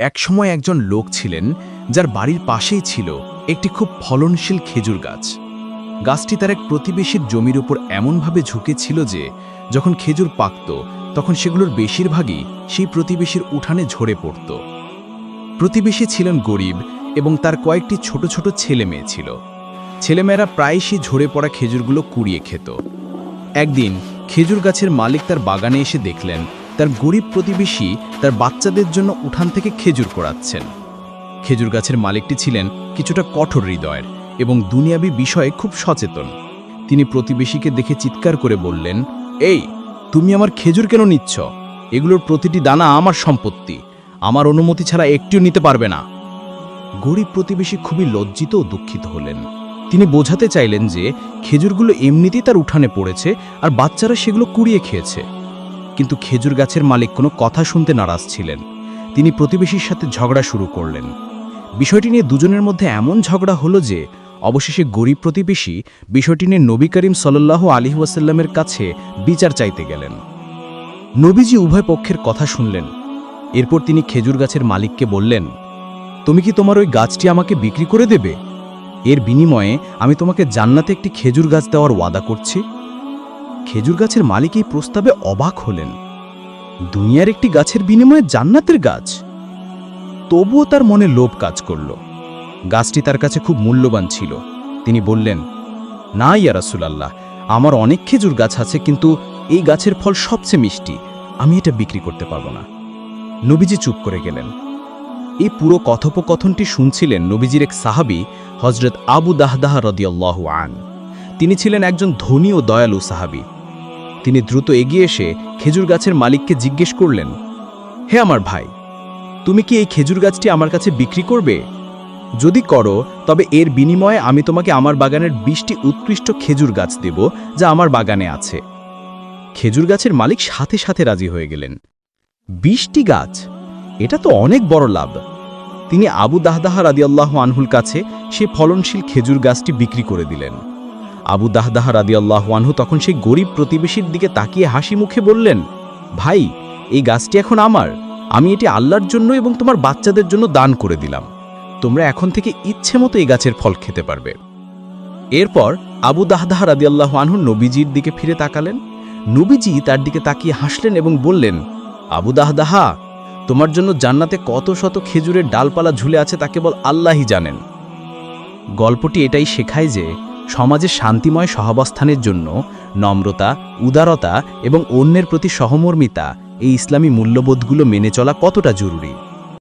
একসময় একজন লোক ছিলেন যার বাড়ির পাশেই ছিল একটি খুব ফলনশীল খেজুর গাছ। গাছটি তার এক প্রতিবেশীর জমির উপর এমনভাবে ঝুঁকেছিল যে, যখন খেজুর পাকত, তখন সেগুলোর বেশিরভাগই সেই প্রতিবেশীর উঠানে ঝরে পড়ত। প্রতিবেশী ছিলেন গরিব এবং তার কয়েকটি ছোট ছোট ছেলে মেয়ে ছিল। ছেলেমেয়েরা প্রায়শই ঝরে পড়া খেজুরগুলো কুড়িয়ে খেত। একদিন খেজুর গাছের মালিক তার বাগানে এসে দেখলেন তার গরিব প্রতিবেশী তার বাচ্চাদের জন্য উঠান থেকে খেজুর করাচ্ছেন খেজুর গাছের মালিকটি ছিলেন কিছুটা কঠোর হৃদয়ের এবং দুনিয়াবী বিষয়ে খুব সচেতন। তিনি প্রতিবেশীকে দেখে চিৎকার করে বললেন, এই, তুমি আমার খেজুর কেন নিচ্ছ? এগুলোর প্রতিটি দানা আমার সম্পত্তি। আমার অনুমতি ছাড়া একটিও নিতে পারবে না। গরিব প্রতিবেশী খুবই লজ্জিত ও দুঃখিত হলেন। তিনি বোঝাতে চাইলেন যে, খেজুরগুলো এমনিতেই তার উঠানে পড়েছে আর বাচ্চারা সেগুলো কুড়িয়ে খেয়েছে। কিন্তু খেজুর গাছের মালিক কোনো কথা শুনতে নারাজ ছিলেন। তিনি প্রতিবেশীর সাথে ঝগড়া শুরু করলেন। বিষয়টি নিয়ে দুজনের মধ্যে এমন ঝগড়া হলো যে, অবশেষে গরিব প্রতিবেশী বিষয়টি নিয়ে নবী করিম সাল্লাহ আলী ওয়াসাল্লামের কাছে বিচার চাইতে গেলেন। নবীজি উভয় পক্ষের কথা শুনলেন। এরপর তিনি খেজুর গাছের মালিককে বললেন, তুমি কি তোমার ওই গাছটি আমাকে বিক্রি করে দেবে? এর বিনিময়ে আমি তোমাকে জান্নাতে একটি খেজুর গাছ দেওয়ার ওয়াদা করছি। খেজুর গাছের মালিক এই প্রস্তাবে অবাক হলেন। দুনিয়ার একটি গাছের বিনিময়ে জান্নাতের গাছ। তবুও তার মনে লোভ কাজ করল। গাছটি তার কাছে খুব মূল্যবান ছিল। তিনি বললেন, না ইয়া রাসূলাল্লাহ, আমার অনেক খেজুর গাছ আছে, কিন্তু এই গাছের ফল সবচেয়ে মিষ্টি। আমি এটা বিক্রি করতে পারব না। নবীজি চুপ করে গেলেন। এই পুরো কথোপকথনটি শুনছিলেন নবীজির এক সাহাবি হজরত আবু দাহদাহ রদিয়াল্লাহু আন। তিনি ছিলেন একজন ধনী ও দয়ালু সাহাবি। তিনি দ্রুত এগিয়ে এসে খেজুর গাছের মালিককে জিজ্ঞেস করলেন, হে আমার ভাই, তুমি কি এই খেজুর গাছটি আমার কাছে বিক্রি করবে? যদি করো, তবে এর বিনিময়ে আমি তোমাকে আমার বাগানের বিশটি উৎকৃষ্ট খেজুর গাছ দেব যা আমার বাগানে আছে। খেজুর গাছের মালিক সাথে সাথে রাজি হয়ে গেলেন। বিশটি গাছ? এটা তো অনেক বড় লাভ। তিনি আবু দাহদাহা রাদিয়াল্লাহু আনহুল কাছে সে ফলনশীল খেজুর গাছটি বিক্রি করে দিলেন। আবু দাহদাহা রাদিয়াল্লাহু আনহু তখন সেই গরিব প্রতিবেশীর দিকে তাকিয়ে হাসি মুখে বললেন, ভাই, এই গাছটি এখন আমার। আমি এটি আল্লাহর জন্য এবং তোমার বাচ্চাদের জন্য দান করে দিলাম। তোমরা এখন থেকে ইচ্ছে মতো এই গাছের ফল খেতে পারবে। এরপর আবু দাহদাহা রাদিয়াল্লাহু আনহু নবীজির দিকে ফিরে তাকালেন। নবীজি তার দিকে তাকিয়ে হাসলেন এবং বললেন, আবু দাহদাহা, তোমার জন্য জান্নাতে কত শত খেজুরের ডালপালা ঝুলে আছে তা কেবল আল্লাহই জানেন। গল্পটি এটাই শেখায় যে সমাজে শান্তিময় সহাবস্থানের জন্য নম্রতা, উদারতা এবং অন্যের প্রতি সহমর্মিতা এই ইসলামী মূল্যবোধগুলো মেনে চলা কতটা জরুরি?